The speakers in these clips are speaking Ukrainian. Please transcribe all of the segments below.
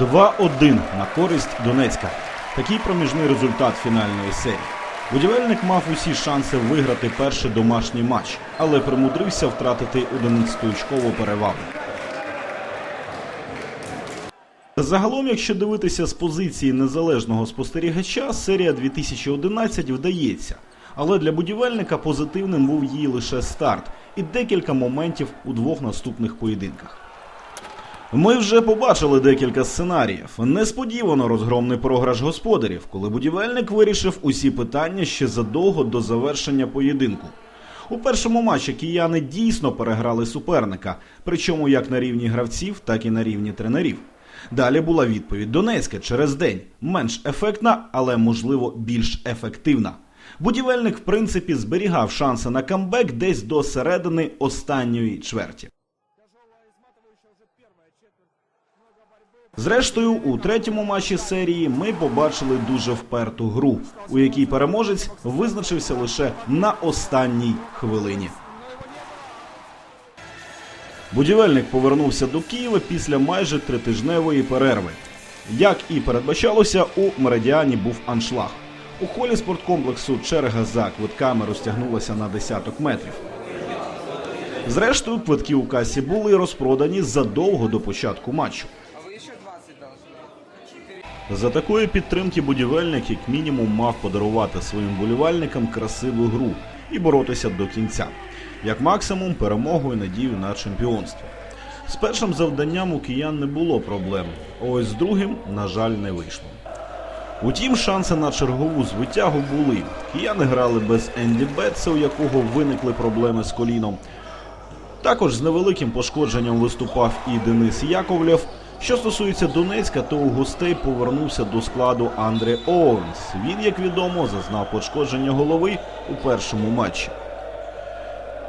2-1 на користь Донецька. Такий проміжний результат фінальної серії. Будівельник мав усі шанси виграти перший домашній матч, але примудрився втратити 11-очкову перевагу. Загалом, якщо дивитися з позиції незалежного спостерігача, серія 2011 вдається. Але для будівельника позитивним був її лише старт і декілька моментів у двох наступних поєдинках. Ми вже побачили декілька сценаріїв. Несподівано розгромний програш господарів, коли будівельник вирішив усі питання ще задовго до завершення поєдинку. У першому матчі кияни дійсно переграли суперника, причому як на рівні гравців, так і на рівні тренерів. Далі була відповідь Донецька через день, менш ефектна, але можливо більш ефективна. Будівельник, в принципі, зберігав шанси на камбек десь до середини останньої чверті. Зрештою, у третьому матчі серії ми побачили дуже вперту гру, у якій переможець визначився лише на останній хвилині. Будівельник повернувся до Києва після майже тритижневої перерви. Як і передбачалося, у меридіані був аншлаг. У холі спорткомплексу черга за квитками розтягнулася на десяток метрів. Зрештою, квитки у касі були розпродані задовго до початку матчу. За такої підтримки будівельник, як мінімум, мав подарувати своїм болівальникам красиву гру і боротися до кінця, як максимум перемогу і надію на чемпіонство. З першим завданням у киян не було проблем, а ось з другим, на жаль, не вийшло. Утім, шанси на чергову звитягу були. Кияни грали без Енді Бетса, у якого виникли проблеми з коліном. Також з невеликим пошкодженням виступав і Денис Яковлєв. Що стосується Донецька, то у гостей повернувся до складу Андре Оуенс. Він, як відомо, зазнав пошкодження голови у першому матчі.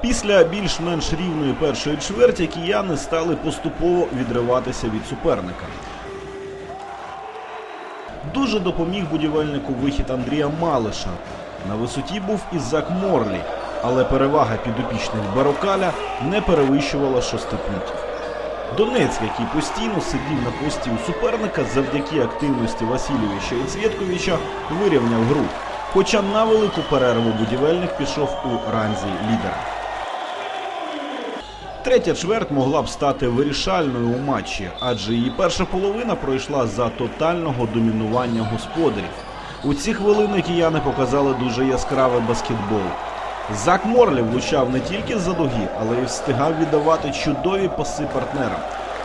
Після більш-менш рівної першої чверті кияни стали поступово відриватися від суперника. Дуже допоміг будівельнику вихід Андрія Малиша. На висоті був і Зак Морлі, але перевага підопічних Барокаля не перевищувала шести пунктів. Донецьк, який постійно сидів на пості у суперника, завдяки активності Васильовича і Цвєтковича вирівняв гру. Хоча на велику перерву будівельник пішов у ранзі лідера. Третя чверть могла б стати вирішальною у матчі, адже її перша половина пройшла за тотального домінування господарів. У ці хвилини кияни показали дуже яскравий баскетбол. Зак Морлі влучав не тільки з-за дуги, але й встигав віддавати чудові паси партнерам.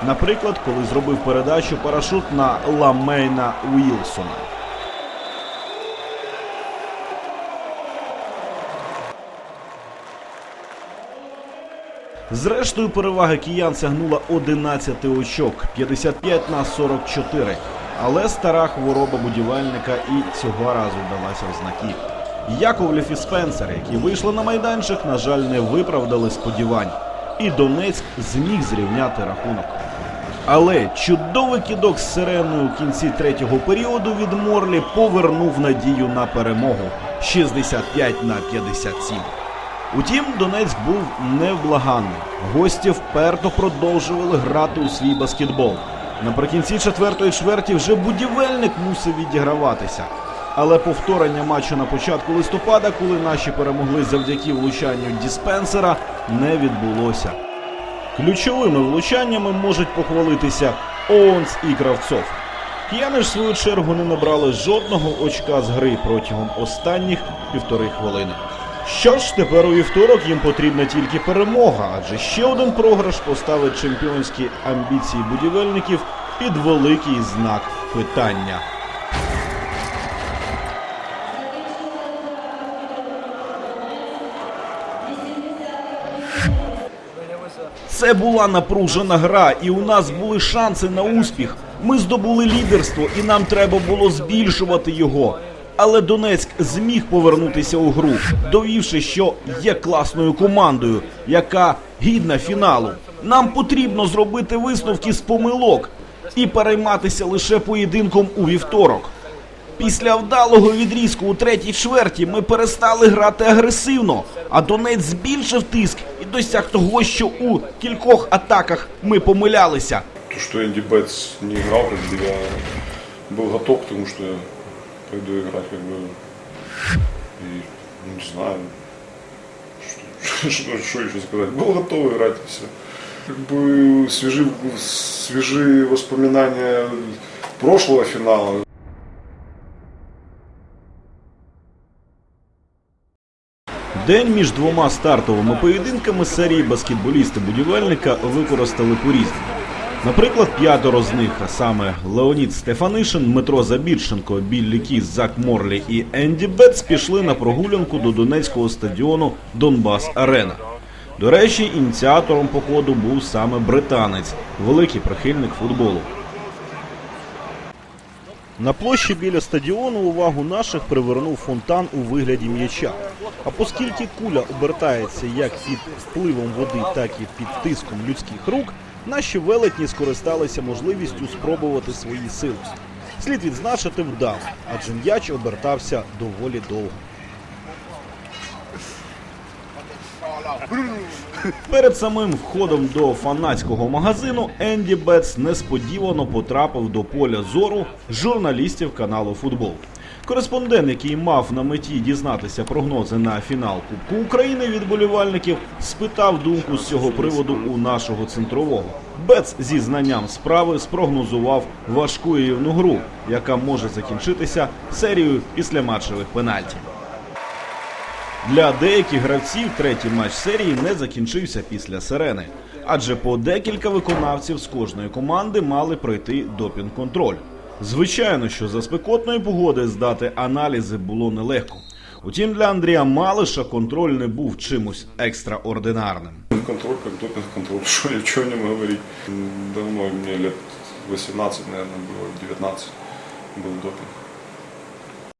Наприклад, коли зробив передачу парашут на Ламейна Уілсона. Зрештою, перевага киян сягнула 11 очок 55 на 44. Але стара хвороба будівельника і цього разу вдалася в знаки. Яковлєв і Спенсер, які вийшли на майданчик, на жаль, не виправдали сподівань. І Донецьк зміг зрівняти рахунок. Але чудовий кидок з сиреною у кінці третього періоду від Морлі повернув надію на перемогу 65 на 57. Утім, Донецьк був невблаганний. Гості вперто продовжували грати у свій баскетбол. Наприкінці четвертої чверті вже будівельник мусив відіграватися. Але повторення матчу на початку листопада, коли наші перемогли завдяки влучанню диспенсера, не відбулося. Ключовими влучаннями можуть похвалитися Оуенс і Кравцов. Кияни ж в свою чергу не набрали жодного очка з гри протягом останніх півтори хвилини. Що ж, тепер у вівторок їм потрібна тільки перемога, адже ще один програш поставить чемпіонські амбіції будівельників під великий знак питання. Це була напружена гра, і у нас були шанси на успіх. Ми здобули лідерство, і нам треба було збільшувати його. Але Донецьк зміг повернутися у гру, довівши, що є класною командою, яка гідна фіналу. Нам потрібно зробити висновки з помилок і перейматися лише поєдинком у вівторок. Після вдалого відрізку у третій чверті ми перестали грати агресивно, а Донець збільшив тиск і досяг того, що у кількох атаках ми помилялися. То, что Энди Бетс не играл, как бы я был готов к тому, что я пойду играть, как бы. И ну, не знаю, что, что, что еще сказать. Был готов играть и все. Как бы свежи, свежие воспоминания прошлого финала. День між двома стартовими поєдинками серії баскетболісти будівельника використали по-різному. Наприклад, п'ятеро з них, а саме Леонід Стефанишин, Дмитро Забірченко, Біллі Кіс, Зак Морлі і Енді Бетс пішли на прогулянку до донецького стадіону Донбас Арена. До речі, ініціатором походу був саме британець, великий прихильник футболу. На площі біля стадіону увагу наших привернув фонтан у вигляді м'яча. А оскільки куля обертається як під впливом води, так і під тиском людських рук, наші велетні скористалися можливістю спробувати свої сили. Слід відзначити вдало, адже м'яч обертався доволі довго. Перед самим входом до фанатського магазину Енді Бетс несподівано потрапив до поля зору журналістів каналу Футбол. Кореспондент, який мав на меті дізнатися прогнози на фінал Кубку України від болівальників, спитав думку з цього приводу у нашого центрового. Бетс зі знанням справи спрогнозував важку рівну гру, яка може закінчитися серією післяматчевих пенальтів. Для деяких гравців третій матч серії не закінчився після сирени, адже по декілька виконавців з кожної команди мали пройти допінг-контроль. Звичайно, що за спекотної погоди здати аналізи було нелегко. Утім, для Андрія Малиша контроль не був чимось екстраординарним. Контроль как допинг контроль, что ни чего не говорить. Давно мне лет 18, наверное, было, 19 был допинг.